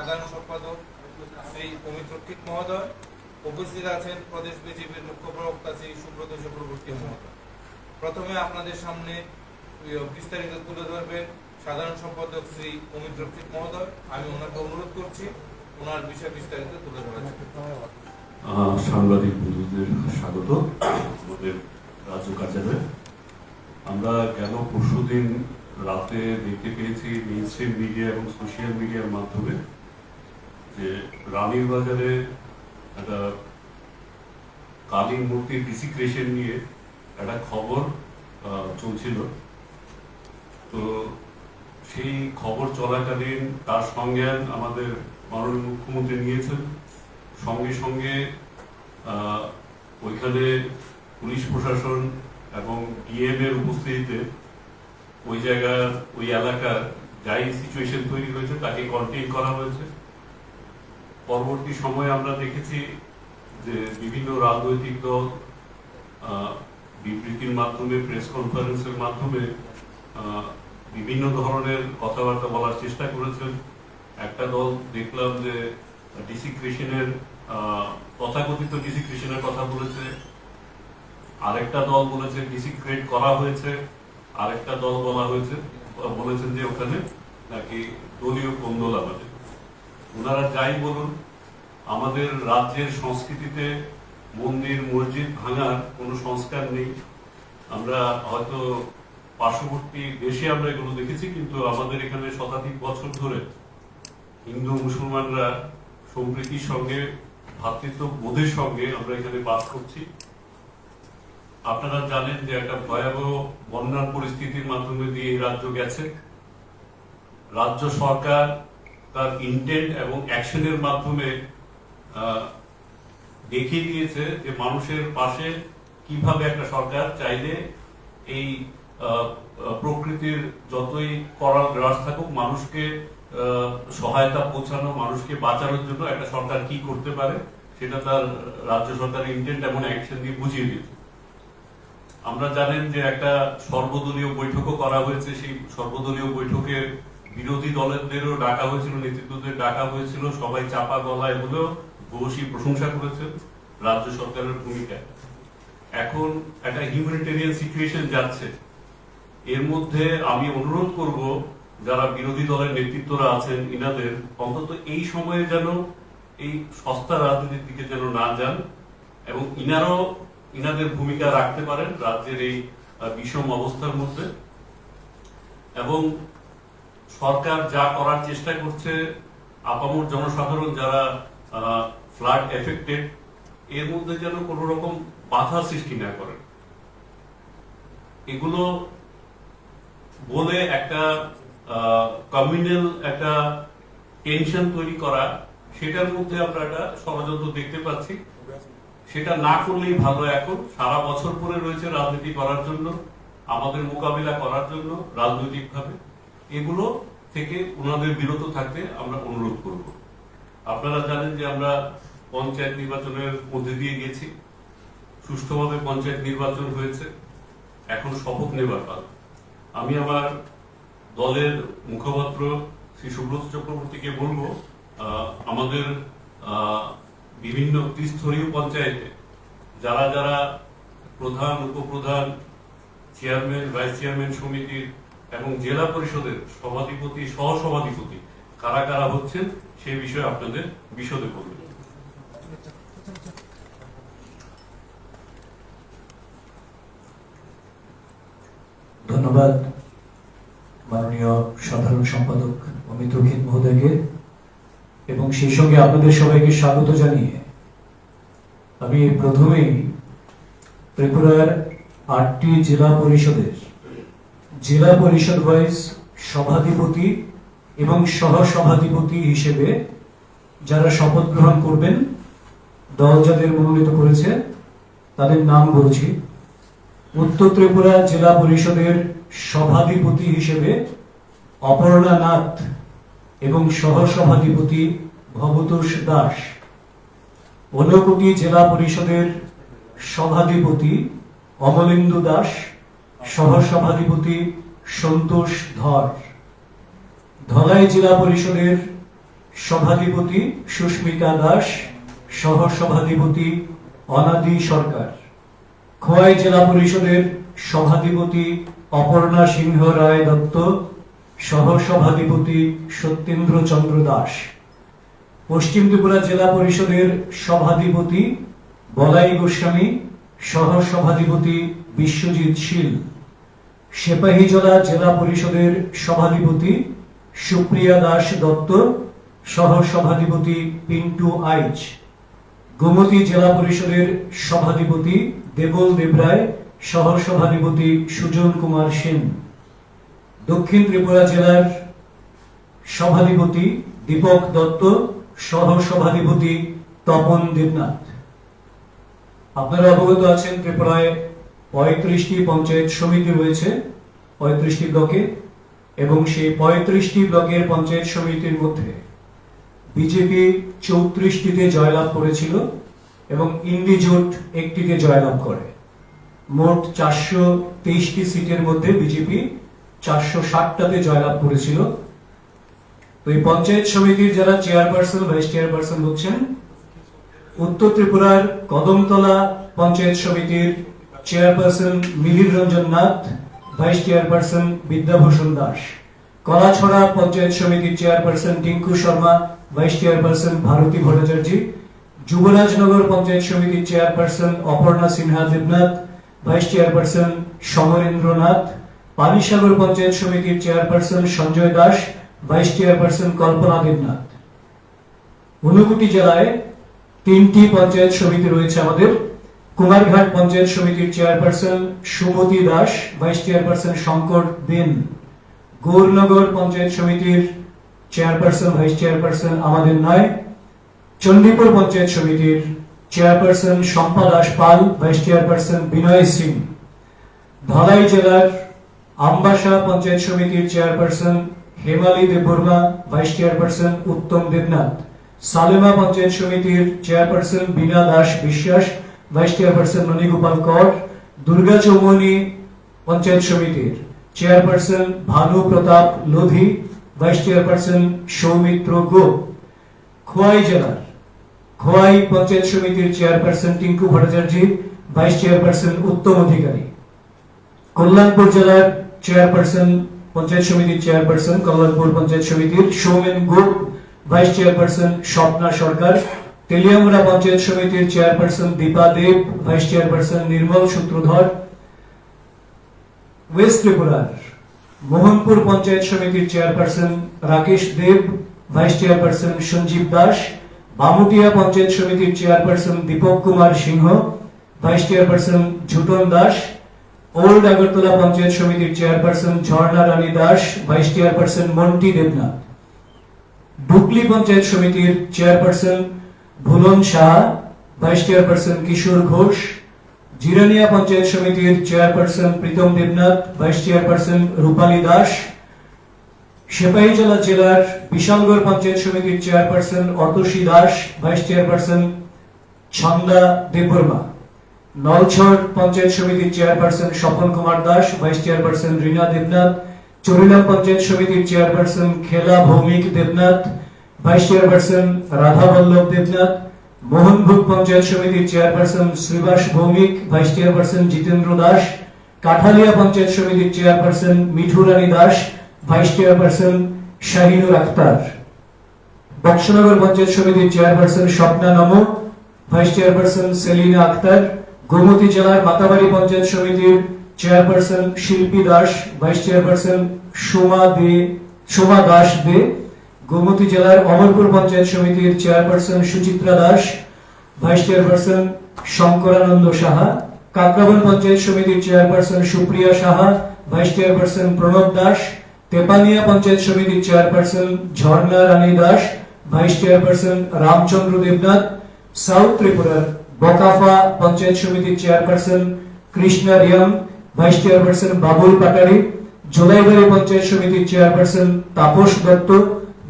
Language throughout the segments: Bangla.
সাধারণ সম্পাদক শ্রী অমিত রক্ষিত মহোদয়। উপস্থিত আছেন প্রদেশ বিজেপির মুখ্য প্রবক্তা শ্রী সুব্রত চক্রবর্তী মহোদয়। প্রথমে আপনাদের সামনে বিস্তারিত তুলে ধরবেন সাধারণ সম্পাদক শ্রী অমিত রক্ষিত মহোদয়। আমি ওনাকে অনুরোধ করছি, ওনার বিষয়ে বিস্তারিত তুলে ধরার সাংবাদিক বন্ধুদের স্বাগত। আমাদের রাজ্য কার্যালয়ে। আমরা গেল পরশুদিন রাতে দেখতে পেয়েছি মেইন মিডিয়া এবং সোশ্যাল মিডিয়ার মাধ্যমে যে রানীর বাজারে একটা কালী মূর্তির ডিসিক্রেশন নিয়ে একটা খবর চলছিল। তো সেই খবর চলাকালীন তার সংজ্ঞান আমাদের মাননীয় মুখ্যমন্ত্রী নিয়েছেন। সঙ্গে সঙ্গে ওইখানে পুলিশ প্রশাসন এবং ডিএম এর উপস্থিতিতে ওই জায়গার, ওই এলাকার যাই সিচুয়েশন তৈরি হয়েছে তাকে কন্টেইন করা হয়েছে। পরবর্তী সময়ে আমরা দেখেছি যে বিভিন্ন রাজনৈতিক দল বিবৃতির মাধ্যমে প্রেস কনফারেন্সের মাধ্যমে বিভিন্ন ধরনের কথাবার্তা বলার চেষ্টা করেছেন। একটা দল দেখলাম যে ডিসিক্রেশনের তথাকথিত ডিসিক্রেশনের কথা বলেছে। আরেকটা দল বলেছে ডিসিক্রেট করা হয়েছে। আরেকটা দল বলা হয়েছে, বলেছেন যে ওখানে নাকি দলীয় কোন্দল আমাদের। ওনারা যাই বলুন আমাদের রাজ্যের সংস্কৃতিতে মন্দির, মসজিদ ভাঙার কোনো সংস্কার নেই। আমরা হয়তো পার্শ্ববর্তী দেশে আমরা এগুলো দেখেছি, কিন্তু আমাদের এখানে শতাধিক বছর ধরে হিন্দু মুসলমানরা সম্প্রীতির সঙ্গে ভ্রাতৃত্ব বোধের সঙ্গে আমরা এখানে বাস করছি। আপনারা জানেন যে একটা ভয়াবহ বন্যার পরিস্থিতির মাধ্যমে দিয়ে রাজ্য গেছে। রাজ্য সরকার তার ইন্টেন্ট এবং অ্যাকশনের মাধ্যমে দেখিয়ে দিয়েছে যে মানুষের পাশে কীভাবে একটা সরকার চাইলে এই প্রকৃতির যতই করাল গ্রাস থাকুক, মানুষকে সহায়তা পৌঁছানো, মানুষকে বাঁচানোর জন্য একটা সরকার কি করতে পারে, সেটা তার রাজ্য সরকারের ইন্টেন্ট এবং অ্যাকশন দিয়ে বুঝিয়ে দিয়েছে। আমরা জানেন যে একটা সর্বদলীয় বৈঠকও করা হয়েছে, সেই সর্বদলীয় বৈঠকে বিরোধী দলেরদেরও ডাকা হয়েছিল, নেতৃত্বদের ডাকা হয়েছিল, সবাই চাপা গলায় হলেও ভূয়সী প্রশংসা করেছেন রাজ্য সরকারের ভূমিকায় এখন একটা হিউম্যানিটেরিয়ান সিচুয়েশন যাচ্ছে। এর মধ্যে আমি অনুরোধ করব, যারা বিরোধী দলের নেতৃত্বরা আছেন ইনাদের, অন্তত এই সময়ে যেন এই সস্তা রাজনীতির দিকে যেন না যান এবং ইনারাও, ইনাদের ভূমিকা রাখতে পারেন রাজ্যের এই বিষম অবস্থার মধ্যে। এবং সরকার যা করার চেষ্টা করছে, আপামর জনসাধারণ যারা ফ্লাড এফেক্টেড এর মধ্যে যেন কোনো রকম বাধা সৃষ্টি না করেন এগুলো বলে একটা কমিউনাল একটা টেনশন তৈরি করা, সেটার মধ্যে আমরা একটা ষড়যন্ত্র দেখতে পাচ্ছি। সেটা না করলেই ভালো এখন। সারা বছর পরে রয়েছে রাজনীতি করার জন্য, আমাদের মোকাবিলা করার জন্য রাজনৈতিকভাবে। এগুলো থেকে ওনাদের বিরত থাকতে আমরা অনুরোধ করব। আপনারা জানেন যে আমরা পঞ্চায়েত নির্বাচনের মধ্যে দিয়ে গেছি। সুষ্ঠুভাবে পঞ্চায়েত নির্বাচন হয়েছে। এখন শপথ নেবার পাল। আমি আমার দলের মুখপাত্র শ্রী সুব্রত চক্রবর্তীকে বলব আমাদের বিভিন্ন ত্রিস্তরীয় পঞ্চায়েতে যারা যারা প্রধান, উপপ্রধান, চেয়ারম্যান, ভাইস চেয়ারম্যান সমিতির এবং জেলা পরিষদের সভাধিপতি, সহসভাধিপতি কারা কারা হচ্ছেন সেই বিষয়ে আপনাদের বিশদে বলবেন ধন্যবাদ, মাননীয় সাধারণ সম্পাদক অমিত রক্ষিত মহোদয়কে, এবং সেই সঙ্গে আপনাদের সবাইকে স্বাগত জানিয়ে আমি প্রথমেই ত্রিপুরার আটটি জেলা পরিষদের জেলা পরিষদ ভাইস সভাধিপতি এবং সহ সভাধিপতি হিসেবে যারা শপথ গ্রহণ করবেন, দল যাদের মনোনীত করেছে, তাদের নাম বলছি। উত্তর ত্রিপুরা জেলা পরিষদের সভাধিপতি হিসেবে অপর্ণা নাথ এবং সহ সভাধিপতি ভবতোষ দাস। ঊনকোটি জেলা পরিষদের সভাধিপতি অমলেন্দু দাস সহ সভাধিপতি সন্তোষ ধর। ধলাই জেলা পরিষদের সভাধিপতি সুস্মিতা দাস সহ সভাধিপতি অনাদি সরকার। খোয়াই জেলা পরিষদের সভাধিপতি অপর্ণা সিংহ রায় দত্ত সহ সভাধিপতি সত্যেন্দ্র চন্দ্র দাস। পশ্চিম ত্রিপুরা জেলা পরিষদের সভাধিপতি বলাই গোস্বামী সহ সভাধিপতি বিশ্বজিৎ শীল। সেপাহীজলা জেলা পরিষদের সভাধিপতি সুপ্রিয়া দাস দত্ত সহ সভাধিপতি পিন্টু আইচ। গোমতী জেলা পরিষদের সভাধিপতি দেবল দেবরায় সহ সভাধিপতি সুজন কুমার সেন, দক্ষিণ ত্রিপুরা জেলার সভাধিপতি দীপক দত্ত সহ সভাধিপতি তপন দেবনাথ। আপনারা অবগত আছেন ত্রিপুরায় পঁয়ত্রিশটি পঞ্চায়েত সমিতি রয়েছে, পঁয়ত্রিশটি ব্লকে, এবং সেই পঁয়ত্রিশটি ব্লকের পঞ্চায়েত সমিতির মধ্যে বিজেপি চৌত্রিশটিতে জয়লাভ করেছিল এবং ইন্ডি জোট একটিতে জয়লাভ করে। মোট চারশো তেইশটি সিটের মধ্যে বিজেপি চারশো ষাটটাতে জয়লাভ করেছিল। তো এই পঞ্চায়েত সমিতির যারা চেয়ারপারসন, ভাইস চেয়ারপারসন হচ্ছেন, উত্তর ত্রিপুরার কদমতলা পঞ্চায়েত সমিতির chairperson Milir Ranjan Nath, vice chairperson Bidyabhushan Das. Kalachhara panchayat সমিতির chairperson Tinku Sharma, vice chairperson Bharati Bhattacharya. Jubarajnagar panchayat সমিতির chairperson Aparna Sinha Debnath vice chairperson Samarendra Nath Panisagar panchayat সমিতির chairperson Sanjay Das, vice chairperson Kalpana Debnath. Unakoti জেলায় তিনটি পঞ্চায়েত সমিতি রয়েছে আমাদের। কুমারঘাট পঞ্চায়েত সমিতির chairperson Sumati Das, vice chairperson Shankar Den Gournagar panchayat সমিতির চেয়ারপারসন, ভাইস চেয়ারপারসন আমাদের নয়। চণ্ডীপুর পঞ্চায়েত সমিতির chairperson Shampa Das Pal vice chairperson Binay Singh. Dhalai জেলার আমবাসা পঞ্চায়েত সমিতির chairperson Hemali Debbarma, vice chairperson Uttam Debnath. Salema panchayat সমিতির চেয়ারপারসন বীণা দাস বিশ্বাস, ভাইস চেয়ারপারসন ননীগোপাল কর। দুর্গা চৌমনি পঞ্চায়েত সমিতির chairperson Bhanu Pratap Lodhi, vice chairperson Soumitra Gop Khowai জেলার খোয়াই পঞ্চায়েত সমিতির chairperson Tinku Bhattacharya, vice chairperson Uttam Adhikari. Kalyanpur জেলার চেয়ারপারসন, পঞ্চায়েত সমিতির চেয়ারপারসন, কল্যাণপুর পঞ্চায়েত সমিতির সৌমেন গোপ ভাইস চেয়ারপারসন স্বপ্না সরকার, তেলিয়ামুড়া পঞ্চায়েত সমিতির chairperson Dipa Deb, vice chairperson Nirmal Sutradhar. West ত্রিপুরার মোহনপুর পঞ্চায়েত সমিতির chairperson Rakesh Deb, vice chairperson Sanjib Das Bamutia panchayat সমিতির chairperson Dipak Kumar Singha, vice chairperson Jhutan Das, old Agartala panchayat সমিতির chairperson Jharna Rani Das, vice chairperson Monti Debnath. Dukli panchayat সমিতির chairperson Bhulan Shah vice chairperson Kishore Ghosh, Jirania panchayat সমিতির chairperson Pritam Debnath, vice chairperson Rupali Das Sepahijala জেলার বিশালগড় পঞ্চায়েত সমিতির chairperson Atasi Das, vice chairperson Chhanda Debbarma. Nalchar panchayat সমিতির chairperson Swapan Kumar Das, vice chairperson Rina Debnath, Charilam panchayat সমিতির chairperson Khela Bhowmik Debnath, vice chairperson Radha Ballabh Debnath, Mohanbhog panchayat সমিতির chairperson Shribas Bhowmik, vice chairperson Jitendra Das, Kathalia panchayat সমিতির chairperson Mithu Rani Das vice chairperson Shahinur Akhtar Boxanagar panchayat সমিতির chairperson Swapna Nam, vice chairperson Selina Akhtar Gomati জেলার মাতাবাড়ি পঞ্চায়েত সমিতির chairperson Shilpi Das, vice chairperson Soma Dey, Soma Das Dey, Gomati জেলার অমরপুর পঞ্চায়েত সমিতির chairperson Suchitra Das, vice chairperson Shankarananda Saha, Kakraban panchayat সমিতির chairperson Supriya Saha, vice chairperson Pranab Das Tepania panchayat সমিতির chairperson Jharna Rani Das, vice chairperson Ramchandra Debnath, south ত্রিপুরার বকাফা পঞ্চায়েত সমিতির chairperson Krishna Riyam vice chairperson Babul Patari, Jolaibari panchayat সমিতির chairperson Tapas Dutta,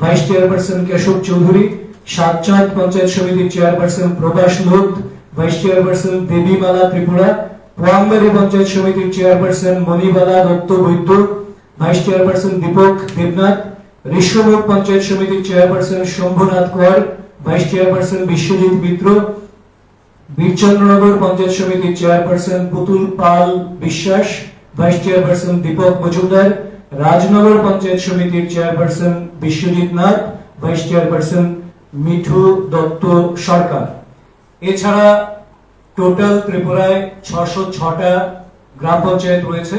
vice chairperson Keshab Chowdhury, Satchand panchayat সমিতির chairperson Prakash Lodh, vice chairperson Debimala Tripura, Poangbari panchayat সমিতির chairperson Manibala Dutta Baidya vice chairperson Dipak Debnath Rishyamukh panchayat সমিতির chairperson Shambhunath Kar vice chairperson Biswajit Mitra Birchandranagar panchayat সমিতির chairperson Putul Pal Biswas vice chairperson Dipak Majumder Rajnagar panchayat সমিতির chairperson Biswajit Nath vice chairperson Mithu Dutta Sarkar এছাড়া টোটাল ত্রিপুরায় ছশো ছটা গ্রাম পঞ্চায়েত রয়েছে।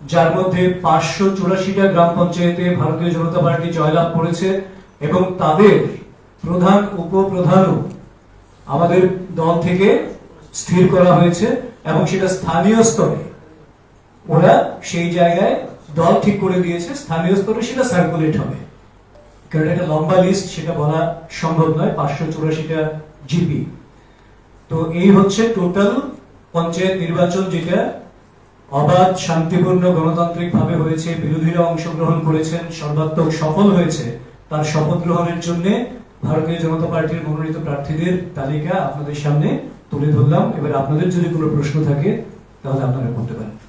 যার মধ্যে পাঁচশো চুরাশিটা গ্রাম পঞ্চায়েতে ভারতীয় জনতা পার্টি জয়লাভ করেছে এবং তাদের প্রধান উপপ্রধানও আমাদের দল থেকে স্থির করা হয়েছে এবং সেটা স্থানীয় স্তরে ওরা সেই জায়গায় দল ঠিক করে দিয়েছে, স্থানীয় স্তরে সেটা সার্কুলেট হবে। কারণ এটা লম্বা লিস্ট সেটা বলা সম্ভব নয়, পাঁচশো চুরাশিটা জিপি। তো এই হচ্ছে টোটাল পঞ্চায়েত নির্বাচন যেটা অবাধ, শান্তিপূর্ণ গণতান্ত্রিক ভাবে হয়েছে, বিরোধীরা অংশগ্রহণ করেছেন, সর্বাত্মক সফল হয়েছে, তার শপথ গ্রহণের জন্য ভারতীয় জনতা পার্টির মনোনীত প্রার্থীদের তালিকা আপনাদের সামনে তুলে ধরলাম। এবার আপনাদের যদি কোনো প্রশ্ন থাকে, তাহলে আপনারা করতে পারেন।